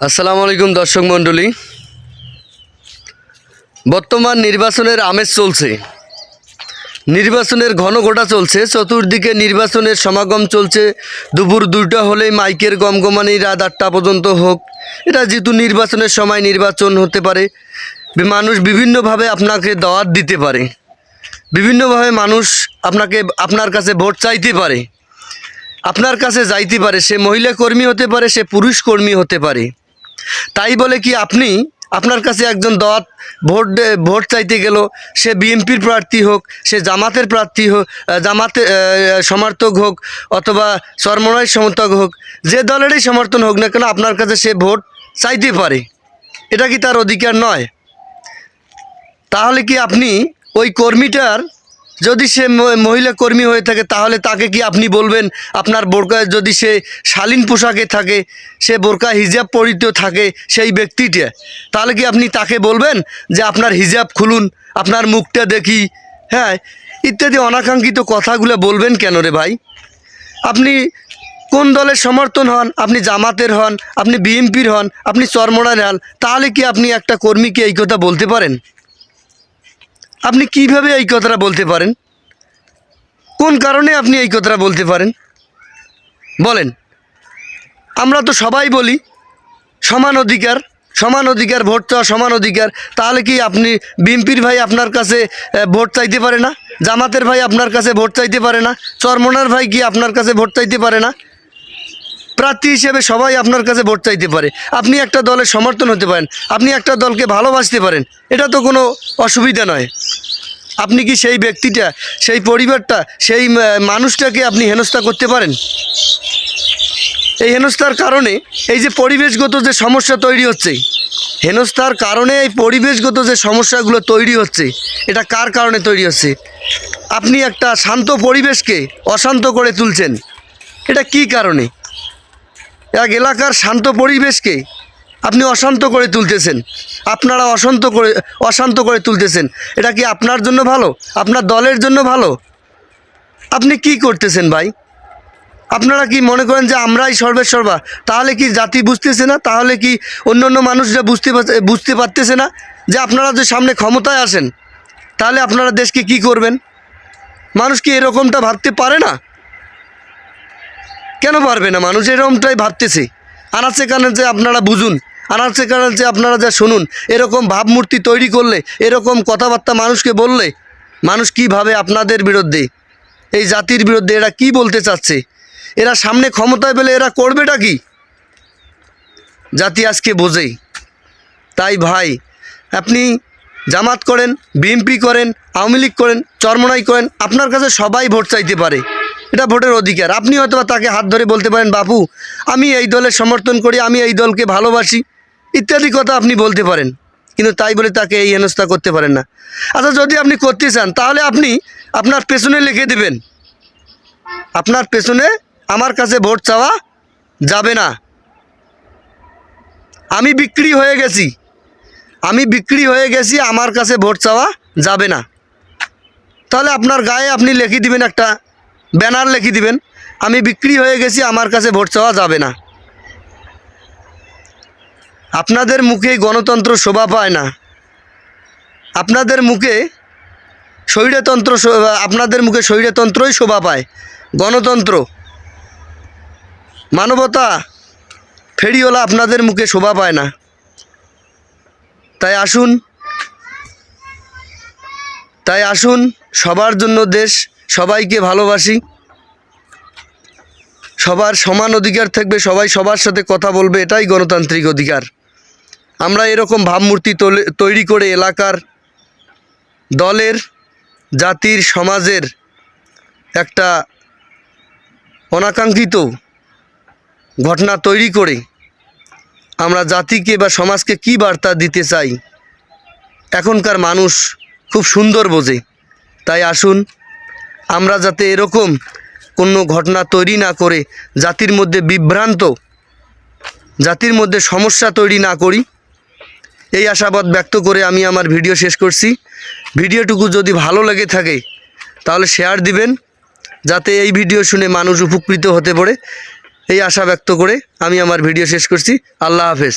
আসসালামু আলাইকুম দর্শক মণ্ডলী। বর্তমান নির্বাচনের আমেজ চলছে। নির্বাচনের ঘন ঘটা চলছে। চতুর্দিকে নির্বাচনের সমাগম চলছে। দুপুর দুইটা হলেই মাইকের গমগমানি রাত আটটা পর্যন্ত হোক। এটা যেহেতু নির্বাচনের সময় নির্বাচন হতে পারে। মানুষ বিভিন্নভাবে আপনাকে দাওয়াত দিতে পারে। বিভিন্নভাবে মানুষ আপনাকে, আপনার কাছে ভোট চাইতে পারে। আপনার কাছে যাইতে পারে। সে মহিলা কর্মী হতে পারে, সে পুরুষ কর্মী হতে পারে। তাই বলে কি আপনি আপনার কাছে একজন দত ভোট ভোট চাইতে গেল, সে বিএনপির প্রার্থী হোক, সে জামাতের প্রার্থী হোক জামাতে সমর্থক হোক, অথবা সরমনায় সমর্থক হোক, যে দলেরই সমর্থন হোক না কেন আপনার কাছে সে ভোট চাইতে পারে। এটা কি তার অধিকার নয়? তাহলে কি আপনি ওই কর্মীটার যদি সে মহিলা কর্মী হয়ে থাকে, তাহলে তাকে কি আপনি বলবেন? আপনার বোরকা যদি সে শালীন পোশাকে থাকে, সে বোরকা হিজাব পরিত থাকে সেই ব্যক্তিটা, তাহলে কি আপনি তাকে বলবেন যে আপনার হিজাব খুলুন, আপনার মুখটা দেখি? হ্যাঁ ইত্যাদি অনাকাঙ্ক্ষিত কথাগুলো বলবেন কেন রে ভাই? আপনি কোন দলের সমর্থন হন? আপনি জামাতের হন, আপনি বিএনপির হন, আপনি চরমোড়ার হন, তাহলে কি আপনি একটা কর্মীকে এই কথা বলতে পারেন? আপনি কীভাবে এই কথাটা বলতে পারেন? কোন কারণে আপনি এই কথাটা বলতে পারেন? বলেন। আমরা তো সবাই বলি, সমান অধিকার সমান অধিকার, ভোট চাওয়া সমান অধিকার, তাহলে কি আপনি বিএনপির ভাই আপনার কাছে ভোট চাইতে পারে না? জামাতের ভাই আপনার কাছে ভোট চাইতে পারে না? চরমোনার ভাই কি আপনার কাছে ভোট চাইতে পারে না? প্রার্থী হিসেবে সবাই আপনার কাছে ভোট চাইতে পারে। আপনি একটা দলের সমর্থন হতে পারেন, আপনি একটা দলকে ভালোবাসতে পারেন, এটা তো কোনো অসুবিধা নয়। আপনি কি সেই ব্যক্তিটা, সেই পরিবারটা, সেই মানুষটাকে আপনি হেনস্থা করতে পারেন? এই হেনস্থার কারণে এই যে পরিবেশগত যে সমস্যা তৈরি হচ্ছে, হেনস্থার কারণে এই পরিবেশগত যে সমস্যাগুলো তৈরি হচ্ছে, এটা কার কারণে তৈরি হচ্ছে? আপনি একটা শান্ত পরিবেশকে অশান্ত করে তুলছেন, এটা কি কারণে? এক এলাকার শান্ত পরিবেশকে আপনি অশান্ত করে তুলতেছেন। আপনারা অশান্ত করে অশান্ত করে তুলতেছেন। এটা কি আপনার জন্য ভালো? আপনার দলের জন্য ভালো? আপনি কি করতেছেন ভাই? আপনারা কি মনে করেন যে আমরাই সর্বেসর্বা তাহলে কি জাতি বুঝতেছে না? তাহলে কি অন্য অন্য মানুষরা বুঝতে বুঝতে পারতেছে না যে আপনারা যে সামনে ক্ষমতায় আসেন? তাহলে আপনারা দেশকে কি করবেন? মানুষ কি এরকমটা ভাবতে পারে না? কেন পারবে না মানুষ? এরকমটাই ভাবতেছে। আনাচে কানে যে আপনারা বুঝুন, আনাচে কানে যে আপনারা যা শুনুন, এরকম ভাবমূর্তি তৈরি করলে, এরকম কথাবার্তা মানুষকে বললে, মানুষ কি ভাবে আপনাদের বিরুদ্ধে, এই জাতির বিরুদ্ধে এরা কি বলতে চাচ্ছে? এরা সামনে ক্ষমতায় পেলে এরা করবেটা কি? জাতি আজকে বোঝে। তাই ভাই, আপনি জামাত করেন, বিএনপি করেন, আওয়ামী লীগ করেন, চরমনাই করেন, আপনার কাছে সবাই ভোট চাইতে পারে। এটা ভোটের অধিকার। আপনি হয়তো তাকে হাত ধরে বলতে পারেন, বাপু, আমি এই দলের সমর্থন করি, আমি এই দলকে ভালোবাসি। ইত্যাদি কথা আপনি বলতে পারেন, কিন্তু তাই বলে তাকে এই হেনস্থা করতে পারেন না। আচ্ছা যদি আপনি করতে চান, তাহলে আপনি আপনার পেছনে লিখে দেবেন। আপনার পেছনে আমার কাছে ভোট চাওয়া যাবে না। আমি বিক্রি হয়ে গেছি। আমি বিক্রি হয়ে গেছি, আমার কাছে ভোট চাওয়া যাবে না। তাহলে আপনার গায়ে আপনি লিখে দিবেন একটা ব্যানার লিখে দিবেন, আমি বিক্রি হয়ে গেছি, আমার কাছে ভোট চাওয়া যাবে না। আপনাদের মুখে গণতন্ত্র শোভা পায় না। আপনাদের মুখে স্বৈরতন্ত্র শো- আপনাদের মুখে স্বৈরতন্ত্রই শোভা পায়। গণতন্ত্র, মানবতা, ফেরিওয়ালা আপনাদের মুখে শোভা পায় না। তাই আসুন তাই আসুন, সবার জন্য দেশ সবাইকে ভালোবাসি। সবার সমান অধিকার থাকবে, সবাই সবার সাথে কথা বলবে, এটাই গণতান্ত্রিক অধিকার। আমরা এরকম ভাবমূর্তি তৈরি করে এলাকার দলের, জাতির, সমাজের একটা অনাকাঙ্ক্ষিত ঘটনা তৈরি করে আমরা জাতিকে বা সমাজকে কি বার্তা দিতে চাই? এখনকার মানুষ খুব সুন্দর বোঝে। তাই আসুন আমরা যাতে এরকম কোনো ঘটনা তৈরি না করে, জাতির মধ্যে বিভ্রান্ত, জাতির মধ্যে সমস্যা তৈরি না করি। এই আশাবাদ ব্যক্ত করে আমি আমার ভিডিও শেষ করছি। ভিডিওটুকু যদি ভালো লেগে থাকে, তাহলে শেয়ার দিবেন, যাতে এই ভিডিও শুনে মানুষ উপকৃত হতে পারে। এই আশা ব্যক্ত করে আমি আমার ভিডিও শেষ করছি। আল্লাহ হাফেজ।